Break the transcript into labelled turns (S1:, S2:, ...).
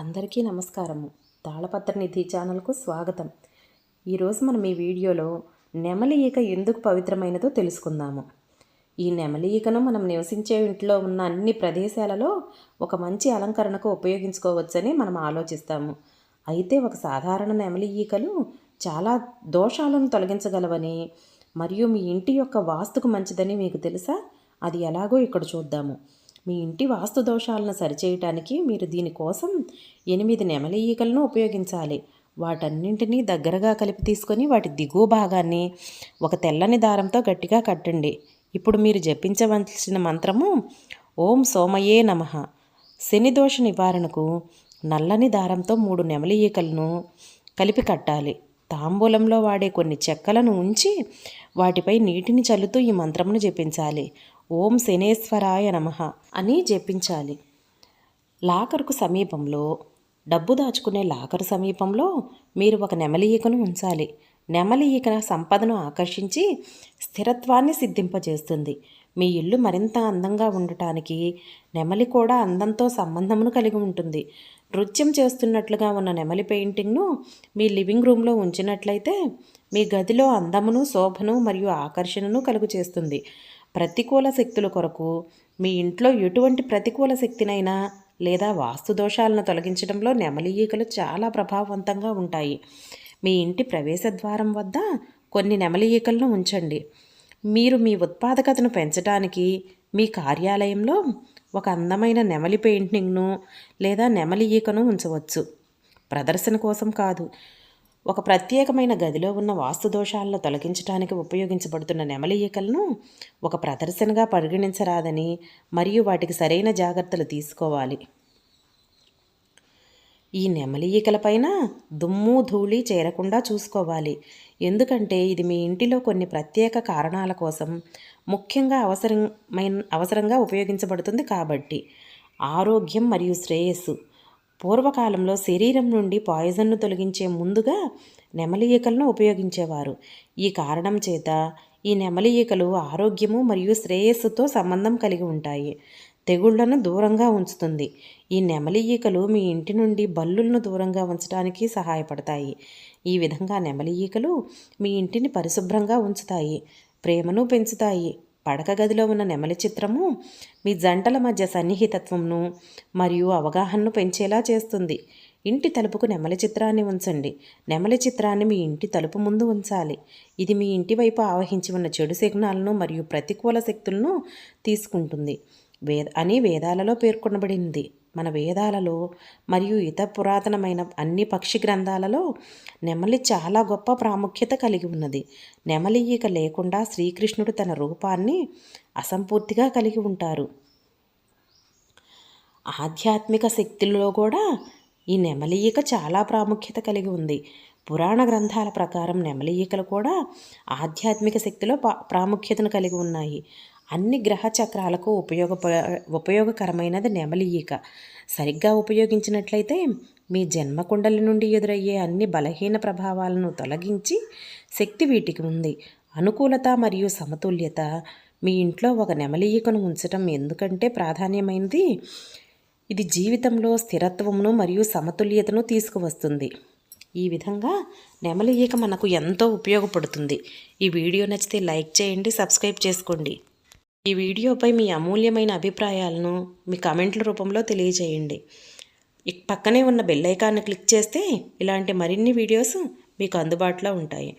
S1: అందరికీ నమస్కారము. తాళపత్ర నిధి ఛానల్కు స్వాగతం. ఈరోజు మనం ఈ వీడియోలో నెమలి ఈక ఎందుకు పవిత్రమైనదో తెలుసుకుందాము. ఈ నెమలి ఈకను మనం నివసించే ఇంట్లో ఉన్న అన్ని ప్రదేశాలలో ఒక మంచి అలంకరణకు ఉపయోగించుకోవచ్చని మనం ఆలోచిస్తాము. అయితే ఒక సాధారణ నెమలి ఈకలు చాలా దోషాలను తొలగించగలవని మరియు మీ ఇంటి యొక్క వాస్తుకు మంచిదని మీకు తెలుసా? అది ఎలాగో ఇక్కడ చూద్దాము. మీ ఇంటి వాస్తు దోషాలను సరిచేయటానికి మీరు దీనికోసం ఎనిమిది నెమలి ఈకలను ఉపయోగించాలి. వాటన్నింటినీ దగ్గరగా కలిపి తీసుకొని వాటి దిగువ భాగాన్ని ఒక తెల్లని దారంతో గట్టిగా కట్టండి. ఇప్పుడు మీరు జపించవలసిన మంత్రము ఓం సోమయే నమ. శని దోష నివారణకు నల్లని దారంతో మూడు నెమలి ఈకలను కలిపి కట్టాలి. తాంబూలంలో వాడే కొన్ని చెక్కలను ఉంచి వాటిపై నీటిని చల్లుతూ ఈ మంత్రమును జపించాలి. ఓం శనేశ్వరాయ నమ అని జపించాలి. లాకర్కు సమీపంలో డబ్బు దాచుకునే లాకర్ సమీపంలో మీరు ఒక నెమలి ఈకను ఉంచాలి. నెమలి ఈక సంపదను ఆకర్షించి స్థిరత్వాన్ని సిద్ధింపజేస్తుంది. మీ ఇల్లు మరింత అందంగా ఉండటానికి నెమలి కూడా అందంతో సంబంధమును కలిగి ఉంటుంది. నృత్యం చేస్తున్నట్లుగా ఉన్న నెమలి పెయింటింగ్ను మీ లివింగ్ రూమ్లో ఉంచినట్లయితే మీ గదిలో అందమును శోభను మరియు ఆకర్షణను కలుగు చేస్తుంది. ప్రతికూల శక్తుల కొరకు మీ ఇంట్లో ఎటువంటి ప్రతికూల శక్తినైనా లేదా వాస్తు దోషాలను తొలగించడంలో నెమలి ఈకలు చాలా ప్రభావవంతంగా ఉంటాయి. మీ ఇంటి ప్రవేశ ద్వారం వద్ద కొన్ని నెమలి ఈకలను ఉంచండి. మీరు మీ ఉత్పాదకతను పెంచడానికి మీ కార్యాలయంలో ఒక అందమైన నెమలి పెయింటింగ్ను లేదా నెమలి ఈకను ఉంచవచ్చు. ప్రదర్శన కోసం కాదు ఒక ప్రత్యేకమైన గదిలో ఉన్న వాస్తు దోషాలను తొలగించడానికి ఉపయోగించబడుతున్న నెమలి ఈకలను ఒక ప్రదర్శనగా పరిగణించరాదని మరియు వాటికి సరైన జాగ్రత్తలు తీసుకోవాలి. ఈ నెమలి ఈకలపైన దుమ్ము ధూళి చేరకుండా చూసుకోవాలి. ఎందుకంటే ఇది మీ ఇంటిలో కొన్ని ప్రత్యేక కారణాల కోసం ముఖ్యంగా అవసరమైన అవసరంగా ఉపయోగించబడుతుంది కాబట్టి. ఆరోగ్యం మరియు శ్రేయస్సు. పూర్వకాలంలో శరీరం నుండి పాయిజన్ను తొలగించే ముందుగా నెమలి ఈకలను ఉపయోగించేవారు. ఈ కారణం చేత ఈ నెమలి ఈకలు ఆరోగ్యము మరియు శ్రేయస్సుతో సంబంధం కలిగి ఉంటాయి. తెగుళ్ళను దూరంగా ఉంచుతుంది. ఈ నెమలి ఈకలు మీ ఇంటి నుండి బల్లులను దూరంగా ఉంచడానికి సహాయపడతాయి. ఈ విధంగా నెమలి ఈకలు మీ ఇంటిని పరిశుభ్రంగా ఉంచుతాయి. ప్రేమను పెంచుతాయి. పడక గదిలో ఉన్న నెమలి చిత్రము మీ జంటల మధ్య సన్నిహితత్వంను మరియు అవగాహనను పెంచేలా చేస్తుంది. ఇంటి తలుపుకు నెమలి చిత్రాన్ని ఉంచండి. నెమలి చిత్రాన్ని మీ ఇంటి తలుపు ముందు ఉంచాలి. ఇది మీ ఇంటి వైపు ఆవహించి ఉన్న చెడు సిగ్నాలను మరియు ప్రతికూల శక్తులను తీసుకుంటుంది. వేద అని వేదాలలో పేర్కొనబడింది. మన వేదాలలో మరియు ఇతర పురాతనమైన అన్ని పక్షి గ్రంథాలలో నెమలి చాలా గొప్ప ప్రాముఖ్యత కలిగి ఉన్నది. నెమలి ఈక లేకుండా శ్రీకృష్ణుడు తన రూపాన్ని అసంపూర్తిగా కలిగి ఉంటారు. ఆధ్యాత్మిక శక్తులలో కూడా ఈ నెమలి ఈక చాలా ప్రాముఖ్యత కలిగి ఉంది. పురాణ గ్రంథాల ప్రకారం నెమలి ఈకలు కూడా ఆధ్యాత్మిక శక్తిలో ప్రాముఖ్యతను కలిగి ఉన్నాయి. అన్ని గ్రహ చక్రాలకు ఉపయోగ ఉపయోగకరమైనది నెమలి ఈక సరిగ్గా ఉపయోగించినట్లయితే మీ జన్మకుండలి నుండి ఎదురయ్యే అన్ని బలహీన ప్రభావాలను తొలగించి శక్తి వీటికి ఉంది. అనుకూలత మరియు సమతుల్యత మీ ఇంట్లో ఒక నెమలి ఈకను ఉంచటం ఎందుకంటే ప్రాధాన్యమైనది. ఇది జీవితంలో స్థిరత్వమును మరియు సమతుల్యతను తీసుకువస్తుంది. ఈ విధంగా నెమలి ఈక మనకు ఎంతో ఉపయోగపడుతుంది. ఈ వీడియో నచ్చితే లైక్ చేయండి సబ్స్క్రైబ్ చేసుకోండి. ఈ వీడియోపై మీ అమూల్యమైన అభిప్రాయాలను మీ కామెంట్ల రూపంలో తెలియజేయండి. పక్కనే ఉన్న బెల్ ఐకాన్ని క్లిక్ చేస్తే ఇలాంటి మరిన్ని వీడియోస్ మీకు అందుబాటులో ఉంటాయి.